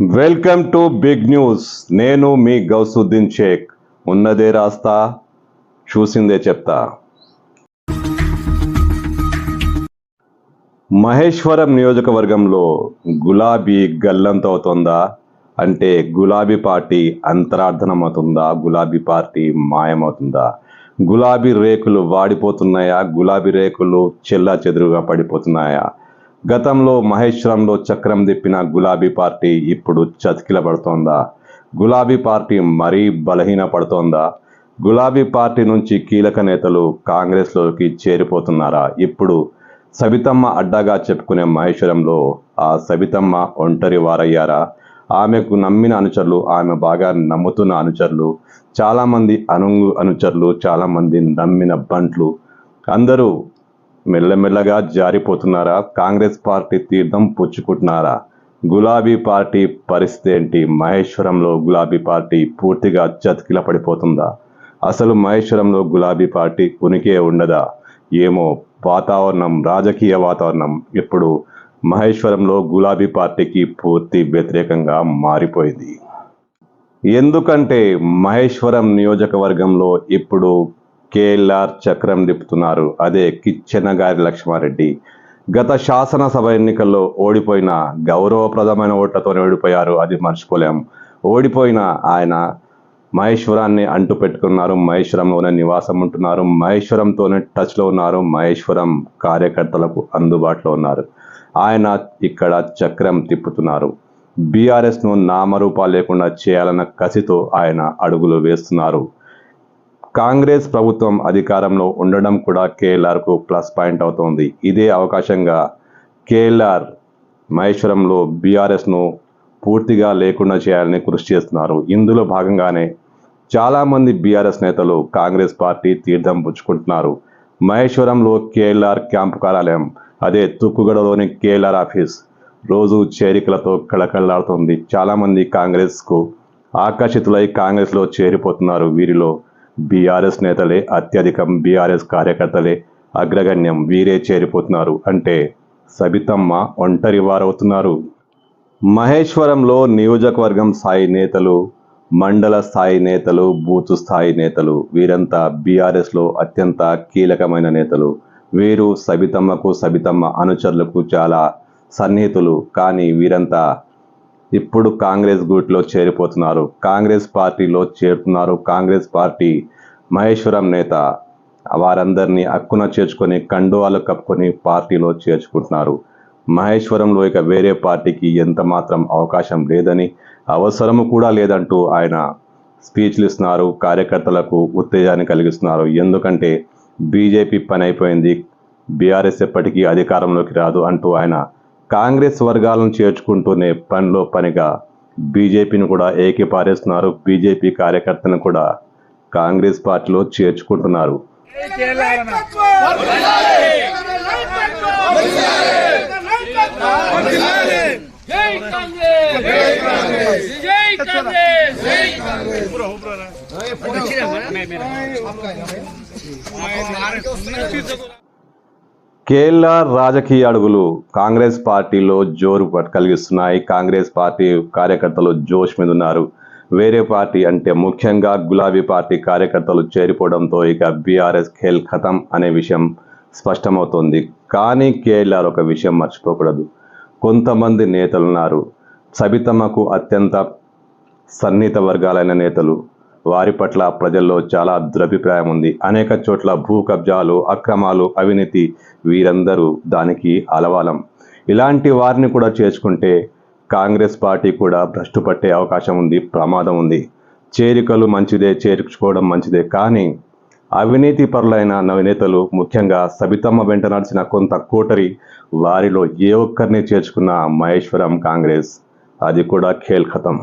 Welcome to big news. నేను మీ గౌసుద్దీన్ షేక్. ఉన్నదే రాస్తా చూసిందే చెప్తా. మహేశ్వరం నియోజకవర్గంలో గులాబీ గల్లంతవుతుందా? అంటే గులాబీ పార్టీ అంతరార్థనమవుతుందా? గులాబీ పార్టీ మాయమవుతుందా? గులాబీ రేకులు వాడిపోతున్నాయా? గులాబీ రేకులు చెల్లా చెదురుగా పడిపోతున్నాయా? గతంలో మహేశ్వరంలో చక్రం తిప్పిన గులాబీ పార్టీ ఇప్పుడు చతికిల పడుతోందా గులాబీ పార్టీ మరీ బలహీన పడుతోందా గులాబీ పార్టీ నుంచి కీలక నేతలు కాంగ్రెస్లోకి చేరిపోతున్నారా? ఇప్పుడు సబితమ్మ అడ్డాగా చెప్పుకునే మహేశ్వరంలో ఆ సబితమ్మ ఒంటరి వారయ్యారా? ఆమెకు నమ్మిన అనుచరులు ఆమె బాగా నమ్ముతున్న అనుచరులు చాలామంది అనుంగు అనుచరులు చాలామంది నమ్మిన బంట్లు అందరూ మెల్లమెల్లగా జారిపోతున్నారా? కాంగ్రెస్ పార్టీ తీర్థం పుచ్చుకుంటున్నారా? గులాబీ పార్టీ పరిస్థితి ఏంటి? మహేశ్వరంలో గులాబీ పార్టీ పూర్తిగా చతికిల పడిపోతుందా? అసలు మహేశ్వరంలో గులాబీ పార్టీ ఉనికే ఉండదా? ఏమో వాతావరణం రాజకీయ వాతావరణం ఇప్పుడు మహేశ్వరంలో గులాబీ పార్టీకి పూర్తి వ్యతిరేకంగా మారిపోయింది. ఎందుకంటే మహేశ్వరం నియోజకవర్గంలో ఇప్పుడు కేఎల్ఆర్ చక్రం తిప్పుతున్నారు. అదే కిచ్చెనగారి లక్ష్మారెడ్డి. గత శాసనసభ ఎన్నికల్లో ఓడిపోయిన గౌరవప్రదమైన ఓట్లతో ఓడిపోయారు అది మర్చిపోలేం. ఓడిపోయిన ఆయన మహేశ్వరాన్ని అంటు పెట్టుకున్నారు. మహేశ్వరంలోనే నివాసం ఉంటున్నారు. మహేశ్వరంతోనే టచ్లో ఉన్నారు. మహేశ్వరం కార్యకర్తలకు అందుబాటులో ఉన్నారు. ఆయన ఇక్కడ చక్రం తిప్పుతున్నారు. బీఆర్ఎస్ను నామరూపాలు లేకుండా చేయాలన్న కసితో ఆయన అడుగులు వేస్తున్నారు. కాంగ్రెస్ ప్రభుత్వం అధికారంలో ఉండడం కూడా కేఎల్ఆర్కు ప్లస్ పాయింట్ అవుతోంది. ఇదే అవకాశంగా కేఎల్ఆర్ మహేశ్వరంలో బీఆర్ఎస్ను పూర్తిగా లేకుండా చేయాలని కృషి చేస్తున్నారు. ఇందులో భాగంగానే చాలామంది బీఆర్ఎస్ నేతలు కాంగ్రెస్ పార్టీ తీర్థం పుచ్చుకుంటున్నారు. మహేశ్వరంలో కేఎల్ఆర్ క్యాంపు కార్యాలయం అదే తుక్కుగడలోని కేఎల్ఆర్ ఆఫీస్ రోజు చేరికలతో కళకళలాడుతుంది. చాలామంది కాంగ్రెస్కు ఆకర్షితులై కాంగ్రెస్లో చేరిపోతున్నారు. వీరిలో బీఆర్ఎస్ నేతలే అత్యధికం బీఆర్ఎస్ కార్యకర్తలే అగ్రగణ్యం వీరే చేరిపోతున్నారు అంటే సబితమ్మ ఒంటరి వారవుతున్నారు. మహేశ్వరంలో నియోజకవర్గం స్థాయి నేతలు మండల స్థాయి నేతలు బూతు స్థాయి నేతలు వీరంతా బీఆర్ఎస్లో అత్యంత కీలకమైన నేతలు. వీరు సబితమ్మకు సబితమ్మ అనుచరులకు చాలా సన్నిహితులు. కానీ వీరంతా ఇప్పుడు కాంగ్రెస్ గూట్లో చేరిపోతున్నారు. కాంగ్రెస్ పార్టీలో చేరుతున్నారు. కాంగ్రెస్ పార్టీ మహేశ్వరం నేత. వారందరినీ అక్కున చేర్చుకొని కండువాలు కప్పుకొని పార్టీలో చేర్చుకుంటున్నారు. మహేశ్వరంలో ఇక వేరే పార్టీకి ఎంత మాత్రం అవకాశం లేదని అవసరము కూడా లేదంటూ ఆయన స్పీచ్లు ఇస్తున్నారు కార్యకర్తలకు ఉత్తేజాన్ని కలిగిస్తున్నారు. ఎందుకంటే బీజేపీ పని అయిపోయింది. బీఆర్ఎస్ ఎప్పటికీ అధికారంలోకి రాదు అంటూ ఆయన కాంగ్రెస్ వర్గాలను చేర్చుకుంటూనే పనిలో పనిగా బీజేపీని కూడా ఏకీపారేస్తున్నారు బీజేపీ కార్యకర్తను కూడా కాంగ్రెస్ పార్టీలో చేర్చుకుంటున్నారు. కేఎల్ఆర్ రాజకీయ అడుగులు. కాంగ్రెస్ పార్టీలో జోరు కలిగిస్తున్నాయి. కాంగ్రెస్ పార్టీ కార్యకర్తలు జోష్ మీద ఉన్నారు. వేరే పార్టీ అంటే ముఖ్యంగా గులాబీ పార్టీ కార్యకర్తలు చేరిపోవడంతో ఇక బీఆర్ఎస్ ఖేల్ ఖతం అనే విషయం స్పష్టమవుతోంది. కానీ కేఎల్ఆర్ ఒక విషయం మర్చిపోకూడదు. కొంతమంది నేతలున్నారు. సబితమ్మకు అత్యంత సన్నిహిత వర్గాలైన నేతలు వారి పట్ల ప్రజల్లో చాలా దురభిప్రాయం ఉంది. అనేక చోట్ల భూ కబ్జాలు అక్రమాలు అవినీతి వీరందరూ దానికి అలవాలం. ఇలాంటి వారిని కూడా చేర్చుకుంటే కాంగ్రెస్ పార్టీ కూడా భ్రష్టు పట్టే అవకాశం ఉంది ప్రమాదం ఉంది. చేరికలు మంచిదే చేర్చుకోవడం మంచిదే కానీ అవినీతి పరులైన నవనేతలు ముఖ్యంగా సబితమ్మ వెంట నడిచిన కొంత కోటరి వారిలో ఏ ఒక్కరిని చేర్చుకున్న మహేశ్వరం కాంగ్రెస్? అది కూడా ఖేల్ ఖతం.